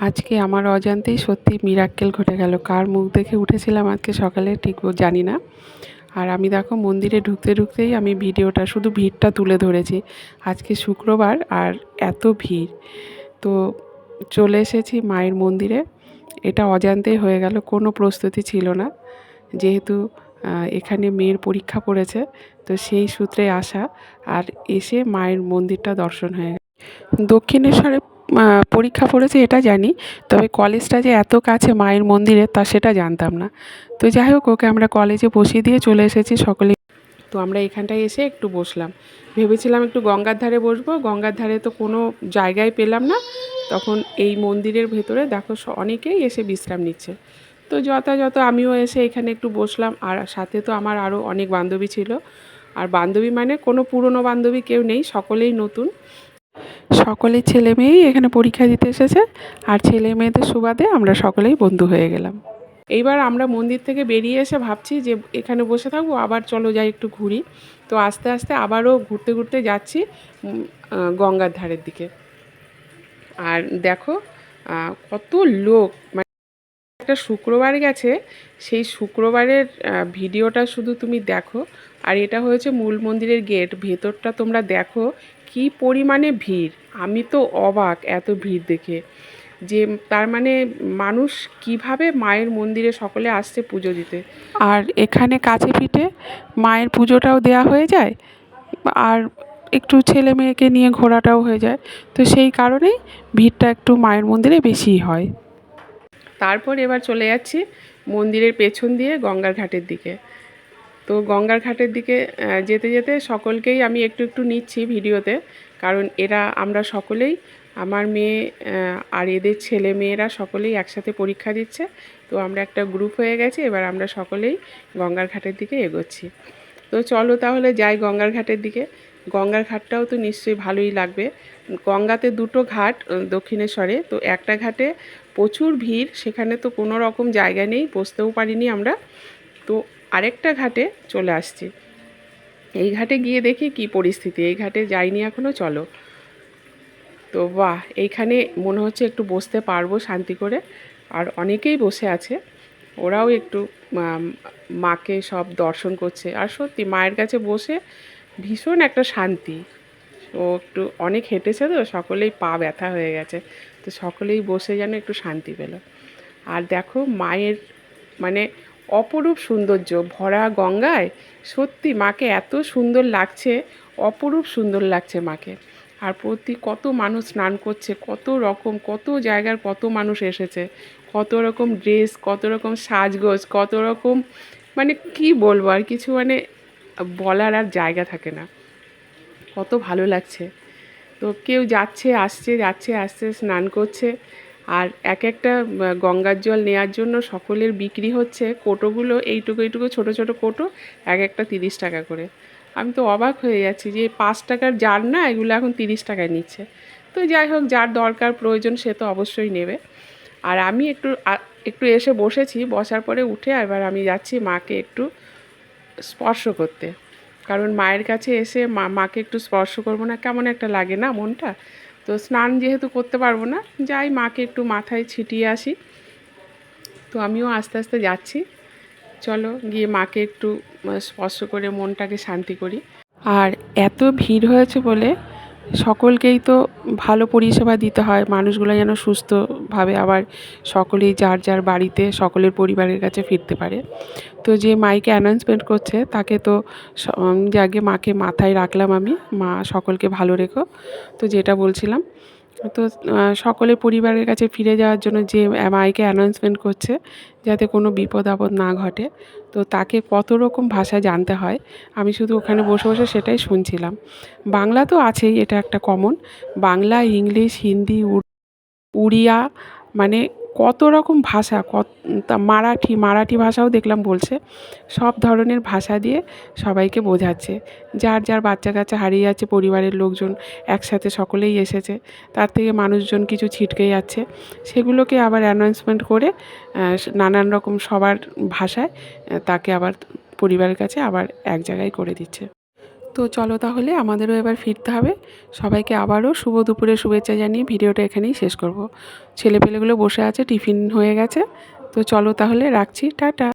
আজকে আমার অজান্তেই সত্যি মিরাক্কেল ঘটে গেল। কার মুখ দেখে উঠেছিলাম আজকে সকালে ঠিক জানি না। আর আমি দেখো মন্দিরে ঢুকতে ঢুকতেই আমি ভিডিওটা, শুধু ভিড়টা তুলে ধরেছি। আজকে শুক্রবার আর এত ভিড়। তো চলে এসেছি মায়ের মন্দিরে। এটা অজান্তেই হয়ে গেল, কোনো প্রস্তুতি ছিল না। যেহেতু এখানে মেয়ের পরীক্ষা পড়েছে, তো সেই সূত্রে আসা। আর এসে মায়ের মন্দিরটা দর্শন হয়ে দক্ষিণেশ্বরে পরীক্ষা পড়েছে এটা জানি, তবে কলেজটা যে এত কাছে মায়ের মন্দিরে তা সেটা জানতাম না। তো যাই হোক, ওকে আমরা কলেজে বসিয়ে দিয়ে চলে এসেছি সকলে। তো আমরা এখানটায় এসে একটু বসলাম। ভেবেছিলাম একটু গঙ্গার ধারে বসবো, গঙ্গার ধারে তো কোনো জায়গায় পেলাম না। তখন এই মন্দিরের ভেতরে দেখো অনেকেই এসে বিশ্রাম নিচ্ছে। তো যথাযথ আমিও এসে এখানে একটু বসলাম, আর সাথে তো আমার আরও অনেক বান্ধবী ছিল। আর বান্ধবী মানে কোনো পুরনো বান্ধবী কেউ নেই, সকলেই নতুন। সকলেই ছেলে মেয়েই এখানে পরীক্ষা দিতে এসেছে, আর ছেলে মেয়েদের সুবাদে আমরা সকলেই বন্ধু হয়ে গেলাম। এইবার আমরা মন্দির থেকে বেরিয়ে এসে ভাবছি যে এখানে বসে থাকব, আবার চলো যাই একটু ঘুরি। তো আস্তে আস্তে আবারও ঘুরতে ঘুরতে যাচ্ছি গঙ্গার ধারের দিকে। আর দেখো কত লোক মানে একটা শুক্রবার গেছে, সেই শুক্রবারের ভিডিওটা শুধু তুমি দেখো, আর এটা হয়েছে মূল মন্দিরের গেট, ভেতরটা তোমরা দেখো কি পরিমাণে ভিড়? আমি তো অবাক এত ভিড় দেখে। যে তার মানে মানুষ কীভাবে মায়ের মন্দিরে সকলে আসছে পুজো দিতে? আর এখানে কাছে পিঠে মায়ের পুজোটাও দেয়া হয়ে যায় আর একটু ছেলে মেয়েকে নিয়ে ঘোরাটাও হয়ে যায়। তো সেই কারণেই ভিড়টা একটু মায়ের মন্দিরে বেশিই হয়। তারপর এবার চলে যাচ্ছি মন্দিরের পেছন দিয়ে গঙ্গার ঘাটের দিকে। তো গঙ্গার ঘাটের দিকে যেতে যেতে সকলকেই আমি একটু একটু নিচ্ছি ভিডিওতে। কারণ এরা, আমরা সকলেই, আমার মেয়ে আর এদের ছেলে মেয়েরা সকলেই একসাথে পরীক্ষা দিচ্ছে। তো আমরা একটা গ্রুপ হয়ে গেছি, এবার আমরা সকলেই গঙ্গার ঘাটের দিকে এগোচ্ছি। তো চলো তাহলে যাই গঙ্গার ঘাটের দিকে। গঙ্গার ঘাটটাও তো নিশ্চয়ই ভালোই লাগবে। গঙ্গাতে দুটো ঘাট দক্ষিণেশ্বরে। তো একটা ঘাটে প্রচুর ভিড়, সেখানে তো কোনো রকম জায়গা নেই, বসতেও পারিনি আমরা। তো আরেকটা ঘাটে চলে আসছি। এই ঘাটে গিয়ে দেখি কি পরিস্থিতি, এই ঘাটে যাইনি এখনও চলো। তো বাহ, এইখানে মনে হচ্ছে একটু বসতে পারব শান্তি করে। আর অনেকেই বসে আছে, ওরাও একটু মাকে সব দর্শন করছে। আর সত্যি, মায়ের কাছে বসে ভীষণ একটা শান্তি। ও একটু অনেক হেঁটেছে তো, সকলেই পা ব্যথা হয়ে গেছে। তো সকলেই বসে যেন একটু শান্তি পেল। আর দেখো, মায়ের মানে অপরূপ সৌন্দর্য। ভরা গঙ্গায় সত্যি মাকে এত সুন্দর লাগছে, অপরূপ সুন্দর লাগছে মাকে। আর প্রতি কত মানুষ স্নান করছে, কত রকম, কত জায়গার কত মানুষ এসেছে। কত রকম ড্রেস, কত রকম সাজগোজ, কত রকম মানে কি বলব আর কিছু মানে বলার আর জায়গা থাকে না। কত ভালো লাগছে। তো কেউ যাচ্ছে, আসছে যাচ্ছে, আসছে, স্নান করছে। আর এক একটা গঙ্গার জল নেওয়ার জন্য সকলের বিক্রি হচ্ছে কোটোগুলো, এইটুকু এইটুকু ছোটো ছোটো কোটো, এক একটা তিরিশ টাকা করে। আমি তো অবাক হয়ে যাচ্ছি যে পাঁচ টাকার জার না, এগুলো এখন তিরিশ টাকায় নিচ্ছে। তো যাই হোক, যার দরকার প্রয়োজন সে তো অবশ্যই নেবে। আর আমি একটু একটু এসে বসেছি, বসার পরে উঠে এবার আমি যাচ্ছি মাকে একটু স্পর্শ করতে। কারণ মায়ের কাছে এসে মা, মাকে একটু স্পর্শ করব না, কেমন একটা লাগে না মনটা? তো স্নান যেহেতু করতে পারব না, যাই মাকে একটু মাথায় ছিটিয়ে আসি। তো আমিও আস্তে আস্তে যাচ্ছি। চলো গিয়ে মাকে একটু স্পর্শ করে মনটাকে শান্তি করি। আর এত ভিড় হয়েছে বলে সকলকেই তো ভালো পরিষেবা দিতে হয়, মানুষগুলো যেন সুস্থভাবে আবার সকলেই যার যার বাড়িতে সকলের পরিবারের কাছে ফিরতে পারে। তো যে মাইকে অ্যানাউন্সমেন্ট করছে তাকে তো উম, মাকে মাথায় রাখলাম আমি মা সকলকে ভালো রেখো। তো যেটা বলছিলাম তো সকলের পরিবারের কাছে ফিরে যাওয়ার জন্য যে মাইকে অ্যানাউন্সমেন্ট করছে যাতে কোনো বিপদ আপদ না ঘটে তো তাকে কত রকম ভাষা জানতে হয় আমি শুধু ওখানে বসে বসে সেটাই শুনছিলাম। বাংলা তো আছেই এটা একটা কমন বাংলা ইংলিশ হিন্দি উর- উড়িয়া মানে কত রকম ভাষা, কত মারাঠি মারাঠি ভাষাও দেখলাম বলছে। সব ধরনের ভাষা দিয়ে সবাইকে বোঝাচ্ছে। যার যার বাচ্চা কাচ্চা হারিয়ে যাচ্ছে, পরিবারের লোকজন একসাথে সকলেই এসেছে, তার থেকে মানুষজন কিছু ছিটকে যাচ্ছে। সেগুলোকে আবার অ্যানাউন্সমেন্ট করে নানান রকম সবার ভাষায় তাকে আবার পরিবারের কাছে আবার এক জায়গায় করে দিচ্ছে। তো চলো তাহলে আমাদেরও এবার ফিরতে হবে। সবাইকে আবারও শুভ দুপুরে শুভেচ্ছা জানিয়ে ভিডিওটা এখানেই শেষ করব। ছেলেপেলেগুলো বসে আছে, টিফিন হয়ে গেছে। তো চলো তাহলে রাখছি, টাটা।